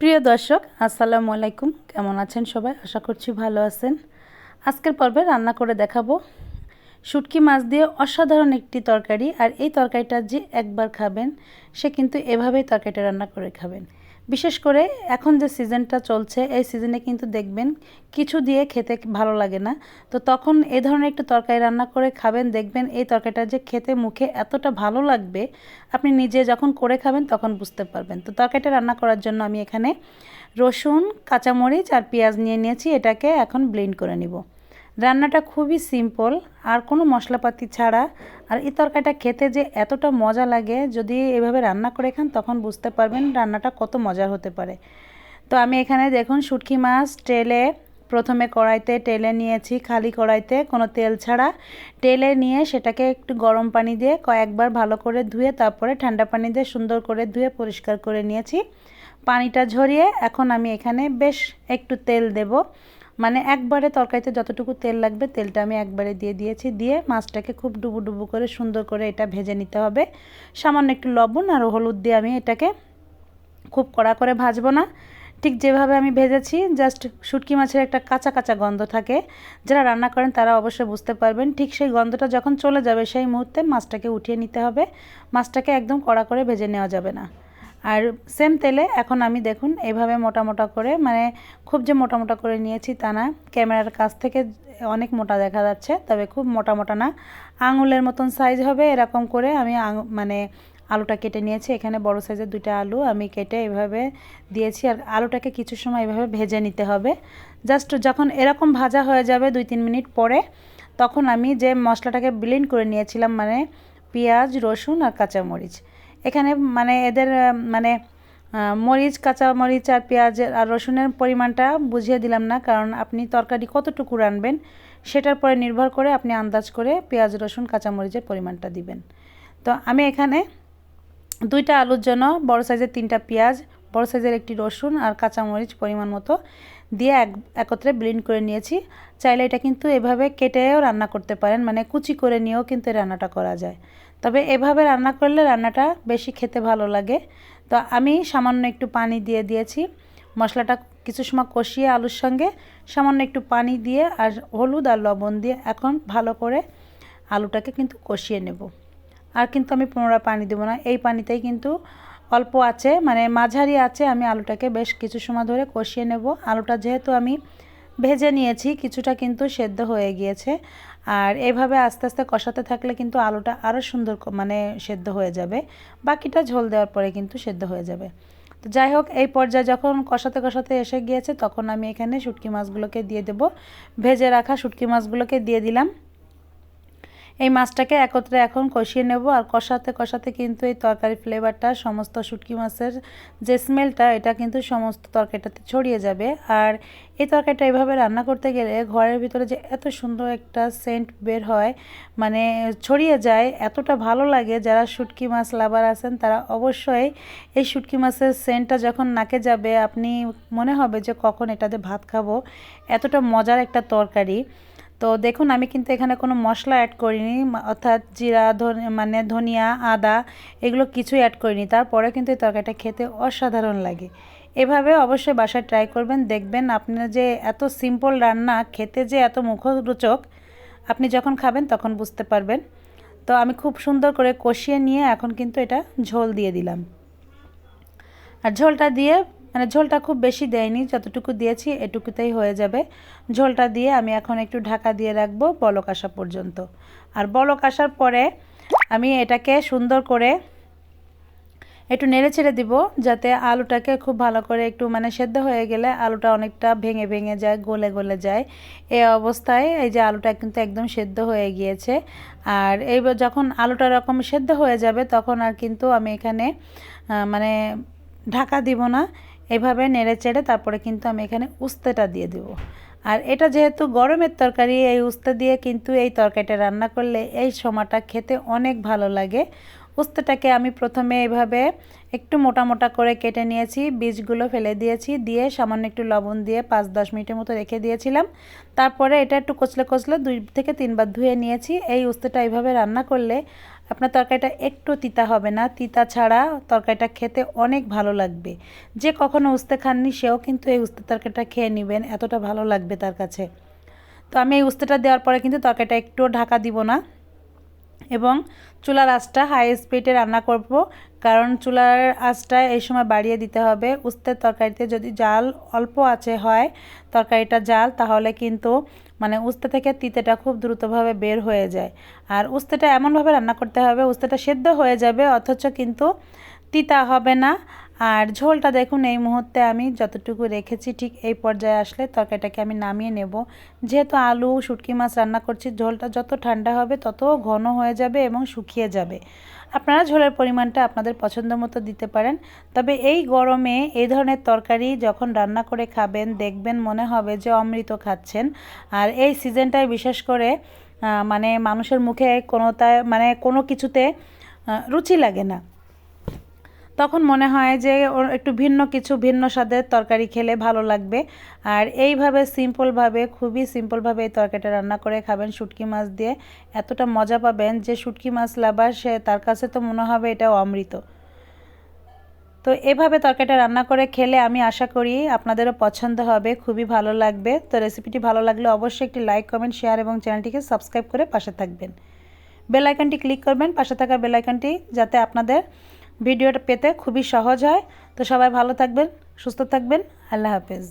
প্রিয় দর্শক, আসসালামু আলাইকুম। কেমন আছেন সবাই? আশা করছি ভালো আছেন। আজকের পর্বে রান্না করে দেখাবো শুটকি মাছ দিয়ে অসাধারণ একটি তরকারি। আর এই তরকারিটা যে একবার খাবেন, সে কিন্তু এভাবেই তরকারিটা রান্না করে খাবেন। বিশেষ করে এখন যে সিজনটা চলছে, এই সিজনে কিন্তু দেখবেন কিছু দিয়ে খেতে ভালো লাগে না। তো তখন এ ধরনের একটু তরকারি রান্না করে খাবেন, দেখবেন এই তরকারিটা যে খেতে মুখে এতটা ভালো লাগবে, আপনি নিজে যখন করে খাবেন তখন বুঝতে পারবেন। তো তরকারিটা রান্না করার জন্য আমি এখানে রসুন, কাঁচামরিচ আর পেঁয়াজ নিয়ে নিয়েছি, এটাকে এখন ব্লেন্ড করে নিব। রান্নাটা খুবই সিম্পল আর কোনো মশলাপাতি ছাড়া। আর এই তরকারিটা খেতে যে এতটা মজা লাগে, যদি এভাবে রান্না করে খান তখন বুঝতে পারবেন রান্নাটা কত মজার হতে পারে। তো আমি এখানে দেখুন শুটকি মাছ টেলে প্রথমে কড়াইতে টেলে নিয়েছি খালি কড়াইতে, কোনো তেল ছাড়া। টেলে নিয়ে সেটাকে একটু গরম পানি দিয়ে কয়েকবার ভালো করে ধুয়ে তারপরে ঠান্ডা পানি দিয়ে সুন্দর করে ধুয়ে পরিষ্কার করে নিয়েছি। পানিটা ঝরিয়ে এখন আমি এখানে বেশ একটু তেল দেব। মানে একবারে তরকারিতে যতটুকু তেল লাগবে, তেলটা আমি একবারে দিয়ে দিয়েছি। দিয়ে মাছটাকে খুব ডুবু ডুবু করে সুন্দর করে এটা ভেজে নিতে হবে। সামান্য একটু লবণ আর হলুদ দিয়ে আমি এটাকে খুব কড়া করে ভাজবো না। ঠিক যেভাবে আমি ভেজেছি, জাস্ট শুটকি মাছের একটা কাঁচা কাঁচা গন্ধ থাকে। যারা রান্না করেন তারা অবশ্যই বুঝতে পারবেন, ঠিক সেই গন্ধটা যখন চলে যাবে সেই মুহূর্তে মাছটাকে উঠিয়ে নিতে হবে। মাছটাকে একদম কড়া করে ভেজে নেওয়া যাবে না। আর সেম তেলে এখন আমি দেখুন এভাবে মোটা মোটা করে মানে খুব যে মোটা মোটা করে নিয়েছি তা না, ক্যামেরার কাছ থেকে অনেক মোটা দেখা যাচ্ছে, তবে খুব মোটা মোটা না। আঙুলের মতন সাইজ হবে, এরকম করে আমি মানে আলুটা কেটে নিয়েছি, এখানে বড় সাইজের দুইটা আলু আমি কেটে এভাবে দিয়েছি, আর আলুটাকে কিছু সময় এভাবে ভেজে নিতে হবে। জাস্ট যখন এরকম ভাজা হয়ে যাবে দুই তিন মিনিট পরে, তখন আমি যে মশলাটাকে ব্লেন্ড করে নিয়েছিলাম মানে পেঁয়াজ, রসুন আর কাঁচামরিচ এখানে মানে এদের মানে মরিচ, কাঁচা মরিচ আর পেঁয়াজের আর রসুনের পরিমাণটা বুঝিয়ে দিলাম না, কারণ আপনি তরকারি কতটুকু রানবেন সেটার পরে নির্ভর করে আপনি আন্দাজ করে পেঁয়াজ, রসুন কাঁচামরিচের পরিমাণটা দিবেন। তো আমি এখানে দুইটা আলুর জন্য বড় সাইজের তিনটা পেঁয়াজ, বড় সাইজের একটি রসুন আর কাঁচামরিচ পরিমাণ মতো দিয়ে এক, একত্রে ব্লেন্ড করে নিয়েছি। চাইলে এটা কিন্তু এভাবে কেটেও রান্না করতে পারেন মানে কুচি করে নিয়েও কিন্তু রান্নাটা করা যায়। তবে এভাবে রান্না করলে রান্নাটা বেশি খেতে ভালো লাগে। তো আমি সামান্য একটু পানি দিয়ে দিয়েছি। মশলাটা কিছু সময় কষিয়ে আলুর সঙ্গে সামান্য একটু পানি দিয়ে আর হলুদ আর লবণ দিয়ে এখন ভালো করে আলুটাকে কিন্তু কষিয়ে নেব। আর কিন্তু আমি পুনরায় পানি দেবো না। এই পানিতেই কিন্তু অল্প আছে মানে মাঝারি আছে, আমি আলুটাকে বেশ কিছু সময় ধরে কষিয়ে নেব। আলুটা যেহেতু আমি ভেজে নিয়েছি, কিছুটা কিন্তু সেদ্ধ হয়ে গিয়েছে। আর এভাবে আস্তে আস্তে কষাতে থাকলে কিন্তু আলুটা আরও সুন্দর মানে সেদ্ধ হয়ে যাবে। বাকিটা ঝোল দেওয়ার পরে কিন্তু সেদ্ধ হয়ে যাবে। তো যাই হোক, এই পর্যায়ে যখন কষাতে কষাতে এসে গিয়েছে, তখন আমি এখানে শুটকি মাছগুলোকে দিয়ে দেব। ভেজে রাখা শুটকি মাছগুলোকে দিয়ে দিলাম। এই মাছটাকে একত্রে এখন কষিয়ে নেব আর কষাতে কষাতে কিন্তু এই তরকারি ফ্লেভারটা সমস্ত শুটকি মাছের যে স্মেলটা এটা কিন্তু সমস্ত তরকারিটাতে ছড়িয়ে যাবে। আর এই তরকারিটা এভাবে রান্না করতে গেলে ঘরের ভিতরে যে এত সুন্দর একটা সেন্ট বের হয় মানে ছড়িয়ে যায়, এতটা ভালো লাগে। যারা শুটকি মাছ লাভার আছেন, তারা অবশ্যই এই শুটকি মাছের সেন্টটা যখন নাকে যাবে, আপনি মনে হবে যে কখন এটাতে ভাত খাব। এতটা মজার একটা তরকারি। তো দেখুন, আমি কিন্তু এখানে কোনো মশলা অ্যাড করিনি অর্থাৎ জিরা মানে ধনিয়া, আদা, এগুলো কিছুই অ্যাড করিনি। তারপরে কিন্তু এই তরকারিটা খেতে অসাধারণ লাগে। এভাবে অবশ্যই বাসায় ট্রাই করবেন, দেখবেন আপনার যে এত সিম্পল রান্না, খেতে যে এত মুখরোচক, আপনি যখন খাবেন তখন বুঝতে পারবেন। তো আমি খুব সুন্দর করে কষিয়ে নিয়ে এখন কিন্তু এটা ঝোল দিয়ে দিলাম। আর ঝোলটা দিয়ে মানে ঝোলটা খুব বেশি দেয়নি, যতটুকু দিয়েছি এটুকুতেই হয়ে যাবে। ঝোলটা দিয়ে আমি এখন একটু ঢাকা দিয়ে রাখব বলক আসা পর্যন্ত। আর বলক আসার পরে আমি এটাকে সুন্দর করে একটু নেড়ে ছেড়ে দিব, যাতে আলুটাকে খুব ভালো করে একটু মানে সেদ্ধ হয়ে গেলে আলুটা অনেকটা ভেঙে ভেঙে যায়, গলে গলে যায়। এই অবস্থায় এই যে আলুটা কিন্তু একদম সেদ্ধ হয়ে গিয়েছে। আর এইবার যখন আলুটা এরকম সেদ্ধ হয়ে যাবে, তখন আর কিন্তু আমি এখানে মানে ঢাকা দিব না। এভাবে নেড়ে চেড়ে তারপরে কিন্তু আমি এখানে উস্তেটা দিয়ে দেবো। আর এটা যেহেতু গরমের তরকারি, এই উস্তে দিয়ে কিন্তু এই তরকারিটা রান্না করলে এই সময়টা খেতে অনেক ভালো লাগে। উস্তেটাকে আমি প্রথমে এভাবে একটু মোটা মোটা করে কেটে নিয়েছি, বীজগুলো ফেলে দিয়েছি, দিয়ে সামান্য একটু লবণ দিয়ে পাঁচ দশ মিনিটের মতো রেখে দিয়েছিলাম। তারপরে এটা একটু কচলে কচলে দুই থেকে তিনবার ধুয়ে নিয়েছি। এই উস্তেটা এইভাবে রান্না করলে আপনার তরকারিটা একটু তিতা হবে না। তিতা ছাড়া তরকারিটা খেতে অনেক ভালো লাগবে। যে কখনো উস্তে খাননি, সেও কিন্তু এই উস্তে তরকারিটা খেয়ে নেবেন, এতটা ভালো লাগবে তার কাছে। তো আমি এই উস্তেটা দেওয়ার পরে কিন্তু তরকারিটা একটুও ঢাকা দিব না। এবং চুলার আঁচটা হাই স্পিডে রান্না করব। কারণ চুলার আঁচটা এই সময় বাড়িয়ে দিতে হবে। উস্তের তরকারিতে যদি জাল অল্প আছে হয়, তরকারিটা জাল, তাহলে কিন্তু মানে উস্তে থেকে তিতেটা খুব দ্রুতভাবে বের হয়ে যায়। আর উস্তেটা এমনভাবে রান্না করতে হবে, উস্তেটা সেদ্ধ হয়ে যাবে, অথচ কিন্তু তিতা হবে না। আর ঝোলটা দেখুন, এই মুহূর্তে আমি যতটুকু রেখেছি ঠিক এই পর্যায়ে আসলে তরকারিটাকে আমি নামিয়ে নেব। যেহেতু আলু, শুটকি মাছ রান্না করছি, ঝোলটা যত ঠান্ডা হবে তত ঘন হয়ে যাবে এবং শুকিয়ে যাবে। আপনারা ঝোলের পরিমাণটা আপনাদের পছন্দ মতো দিতে পারেন। তবে এই গরমে এই ধরনের তরকারি যখন রান্না করে খাবেন, দেখবেন মনে হবে যে অমৃত খাচ্ছেন। আর এই সিজনটায় বিশেষ করে মানে মানুষের মুখে কোনোটায় মানে কোনো কিছুতে রুচি লাগে না। তখন মনে হয় যে একটু ভিন্ন কিছু ভিন্ন স্বাদের তরকারি খেলে ভালো লাগবে। আর এইভাবে সিম্পলভাবে খুবই সিম্পলভাবে এই তরকারিটা রান্না করে খাবেন শুটকি মাছ দিয়ে। এতটা মজা পাবেন যে শুটকি মাছ লাভার, সে তার কাছে তো মনে হবে এটা অমৃত। তো এভাবে তরকারিটা রান্না করে খেলে আমি আশা করি আপনাদেরও পছন্দ হবে, খুবই ভালো লাগবে। তো রেসিপিটি ভালো লাগলে অবশ্যই একটি লাইক কমেন্ট শেয়ার এবং চ্যানেলটিকে সাবস্ক্রাইব করে পাশে থাকবেন। বেলাইকনটি ক্লিক করবেন, পাশে থাকা বেলাইকনটি যাতে আপনাদের ভিডিওটা পেতে খুবই সহজ হয়। তো সবাই ভালো থাকবেন সুস্থ থাকবেন। আল্লাহ হাফেজ।